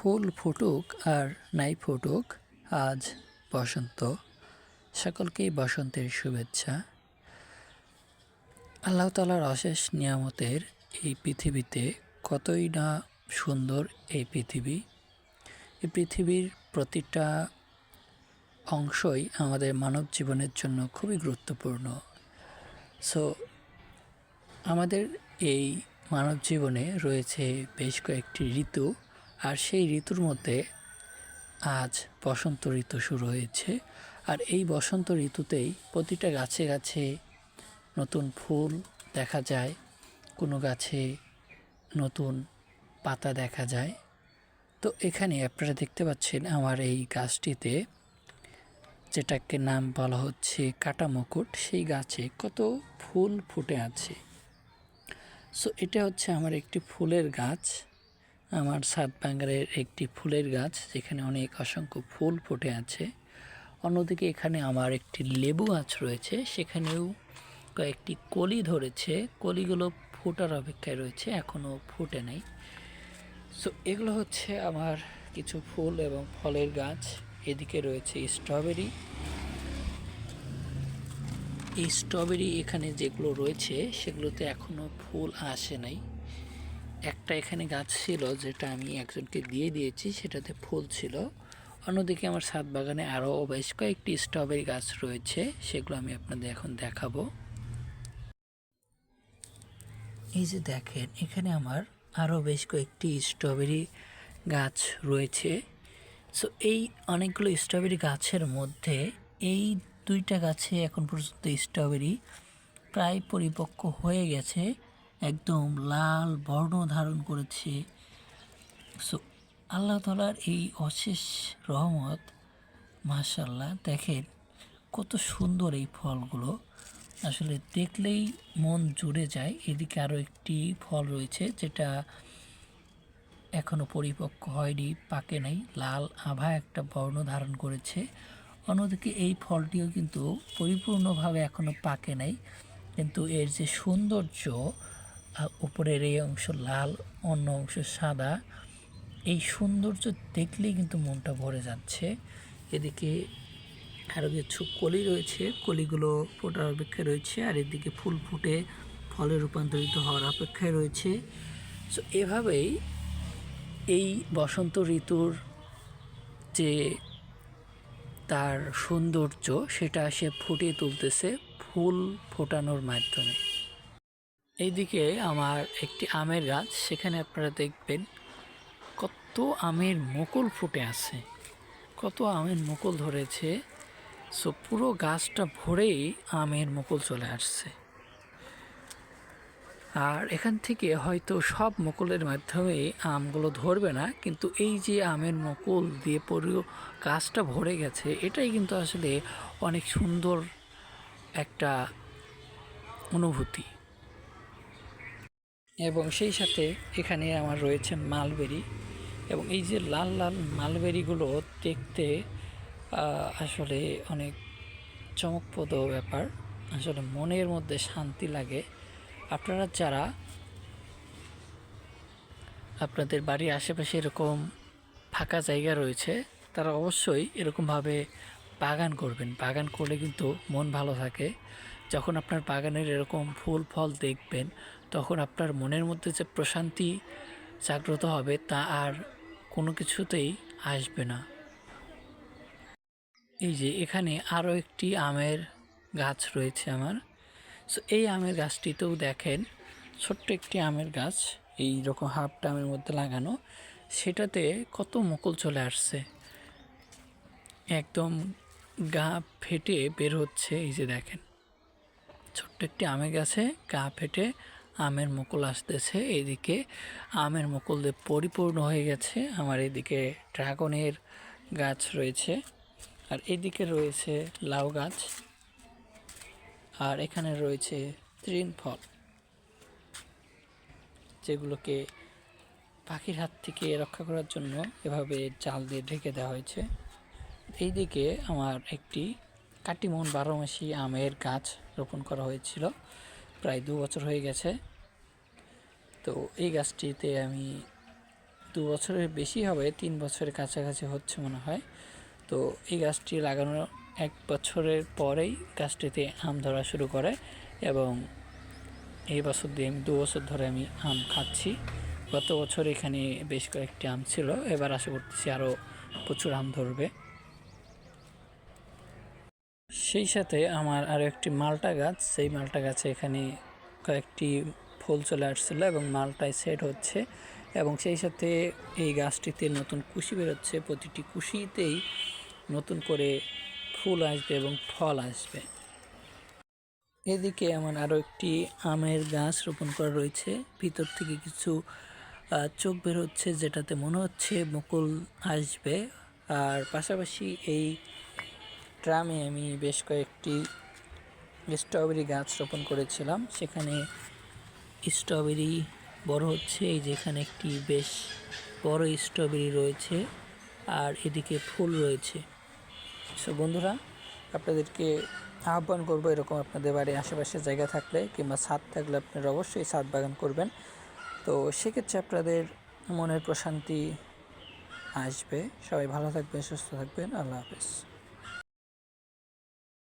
ফুল ফুটুক আর নাই ফুটুক, আজ বসন্ত। সকলকেই বসন্তের শুভেচ্ছা। আল্লাহ তালার অশেষ নিয়ামতের এই পৃথিবীতে কতই না সুন্দর এই পৃথিবী। এই পৃথিবীর প্রতিটা অংশই আমাদের মানব জীবনের জন্য খুবই গুরুত্বপূর্ণ। সো আমাদের এই মানব জীবনে রয়েছে বেশ কয়েকটি ঋতু। আর সেই ঋতুর মধ্যে আজ বসন্ত ঋতু শুরু হয়েছে। আর এই বসন্ত ঋতুতেই প্রতিটা গাছে গাছে নতুন ফুল দেখা যায়, কোনো গাছে নতুন পাতা দেখা যায়। তো এখানে আপনারা দেখতে পাচ্ছেন আমার এই গাছটিতে যেটাকে নাম বলা হচ্ছে কাটা মুকুট সেই গাছে কত ফুল ফুটে আছে। সো এটা হচ্ছে আমার একটি ফুলের গাছ। আমার সাত বাঙ্গারের একটি ফুলের গাছ, যেখানে অনেক অসংখ্য ফুল ফুটে আছে। অন্যদিকে এখানে আমার একটি লেবু গাছ রয়েছে, সেখানেও কয়েকটি কলি ধরেছে। কলিগুলো ফোটার অপেক্ষায় রয়েছে এখনও ফুটে নাই। সো এগুলো হচ্ছে আমার কিছু ফুল এবং ফলের গাছ। এদিকে রয়েছে স্ট্রবেরি। এই স্ট্রবেরি এখানে যেগুলো রয়েছে, সেগুলোতে এখনও ফুল আসে নাই। একটা এখানে গাছ ছিল যেটা আমি একজনকে দিয়ে দিয়েছি, সেটাতে ফুল ছিল। অন্যদিকে আমার ছাদ বাগানে আরও বেশ কয়েকটি স্ট্রবেরি গাছ রয়েছে, সেগুলো আমি আপনাদের এখন দেখাবো। এই যে দেখেন, এখানে আমার আরও বেশ কয়েকটি স্ট্রবেরি গাছ রয়েছে। সো এই অনেকগুলো স্ট্রবেরি গাছের মধ্যে এই দুইটা গাছে এখন পর্যন্ত স্ট্রবেরি প্রায় পরিপক্ক হয়ে গেছে। একদম লাল বর্ণ ধারণ করেছে। সো আল্লাহ তালার এই অশেষ রহমত মাশাল্লাহ দেখেন কত সুন্দর এই ফলগুলো। আসলে দেখলেই মন জুড়ে যায়। এদিকে আরও একটি ফল রয়েছে যেটা এখনও পরিপক্ক হয়নি, পাকে নাই। লাল আভা একটা বর্ণ ধারণ করেছে। অন্যদিকে এই ফলটিও কিন্তু পরিপূর্ণভাবে এখনও পাকে নাই। কিন্তু এর যে সৌন্দর্য উপরের এই অংশ লাল, অন্য অংশ সাদা। এই সৌন্দর্য দেখলেই কিন্তু মনটা ভরে যাচ্ছে। এদিকে আরও কিছু কলি রয়েছে। কলিগুলো ফোটার অপেক্ষায় রয়েছে আর এদিকে ফুল ফুটে ফলে রূপান্তরিত হওয়ার অপেক্ষায় রয়েছে। সো এভাবেই এই বসন্ত ঋতুর যে তার সৌন্দর্য, সেটা সে ফুটিয়ে তুলতেছে ফুল ফোটানোর মাধ্যমে। এইদিকে আমার একটি আমের গাছ, সেখানে আপনারা দেখবেন কত আমের মুকুল ফুটে আছে, কত আমের মুকুল ধরেছে। সো পুরো গাছটা ভরেই আমের মুকুল চলে আসছে। আর এখান থেকে হয়তো সব মুকুলের মাধ্যমে আমগুলো ধরবে না, কিন্তু এই যে আমের মুকুল দিয়ে পুরো গাছটা ভরে গেছে, এটাই কিন্তু আসলে অনেক সুন্দর একটা অনুভূতি। এবং সেই সাথে এখানে আমার রয়েছে মালবেরি এবং এই যে লাল লাল মালবেরিগুলো দেখতে আসলে অনেক চমকপ্রদ ব্যাপার। আসলে মনের মধ্যে শান্তি লাগে। আপনারা যারা আপনাদের বাড়ির আশেপাশে এরকম ফাঁকা জায়গা রয়েছে, তারা অবশ্যই এরকমভাবে বাগান করবেন। বাগান করলে কিন্তু মন ভালো থাকে। যখন আপনার বাগানের এরকম ফুল, ফল দেখবেন তখন আপনার মনের মধ্যে যে প্রশান্তি জাগ্রত হবে তা আর কোনো কিছুতেই আসবে না। এই যে এখানে আরও একটি আমের গাছ রয়েছে আমার। সো এই আমের গাছটিতেও দেখেন, ছোট্ট একটি আমের গাছ, এই রকম হাফ টামের মধ্যে লাগানো, সেটাতে কত মুকুল চলে আসছে। একদম গা ফেটে বের হচ্ছে, এই যে দেখেন। ছোট্ট একটি আমের গাছে গা ফেটে আমের মুকুল আসতেছে এইদিকে আমের মুকুল দিয়ে পরিপূর্ণ হয়ে গেছে। আমার এদিকে ড্রাগনের গাছ রয়েছে, আর এদিকে রয়েছে লাউ গাছ, আর এখানে রয়েছে তৃণ ফল, যেগুলোকে পাখির হাত থেকে রক্ষা করার জন্য এভাবে জাল দিয়ে ঢেকে দেওয়া হয়েছে। এইদিকে আমার একটি কাটিমন বারো মাসি আমের গাছ রোপণ করা হয়েছিল। প্রায় দু বছর হয়ে গেছে। তো এই গাছটিতে আমি দু বছরের বেশি হবে, তিন বছরের কাছাকাছি হচ্ছে মনে হয়। তো এই গাছটি লাগানোর এক বছরের পরেই গাছটিতে আম ধরা শুরু করে এবং এই বছর দিয়ে আমি দু বছর ধরে আমি আম খাচ্ছি। গত বছর এখানে বেশ কয়েকটি আম ছিল, এবার আশা করতেছি আরও প্রচুর আম ধরবে। সেই সাথে আমার আরও একটি মালটা গাছ, সেই মালটা গাছে এখানে কয়েকটি ফুল চলে আসছিল এবং মালটায় সেট হচ্ছে এবং সেই সাথে এই গাছটিতে নতুন কুশি বেরোচ্ছে। প্রতিটি কুশিতেই নতুন করে ফুল আসবে এবং ফল আসবে। এদিকে আমার আরও একটি আমের গাছ রোপণ করা রয়েছে। ভিতর থেকে কিছু চোখ বের হচ্ছে যেটাতে মনে হচ্ছে মুকুল আসবে। আর পাশাপাশি এই ড্রামে আমি বেশ কয়েকটি স্ট্রবেরি গাছ রোপণ করেছিলাম। সেখানে স্ট্রবেরি বড় হচ্ছে, এই যেখানে একটি বেশ বড় স্ট্রবেরি রয়েছে আর এদিকে ফুল রয়েছে। সো বন্ধুরা, আপনাদেরকে আহ্বান করব এরকম আপনাদের বাড়ির আশেপাশে জায়গা থাকলে কিংবা ছাদ থাকলে আপনারা অবশ্যই ছাদ বাগান করবেন। তো, সেক্ষেত্রে আপনাদের মনের প্রশান্তি আসবে। সবাই ভালো থাকবেন, সুস্থ থাকবেন। আল্লাহ হাফেজ।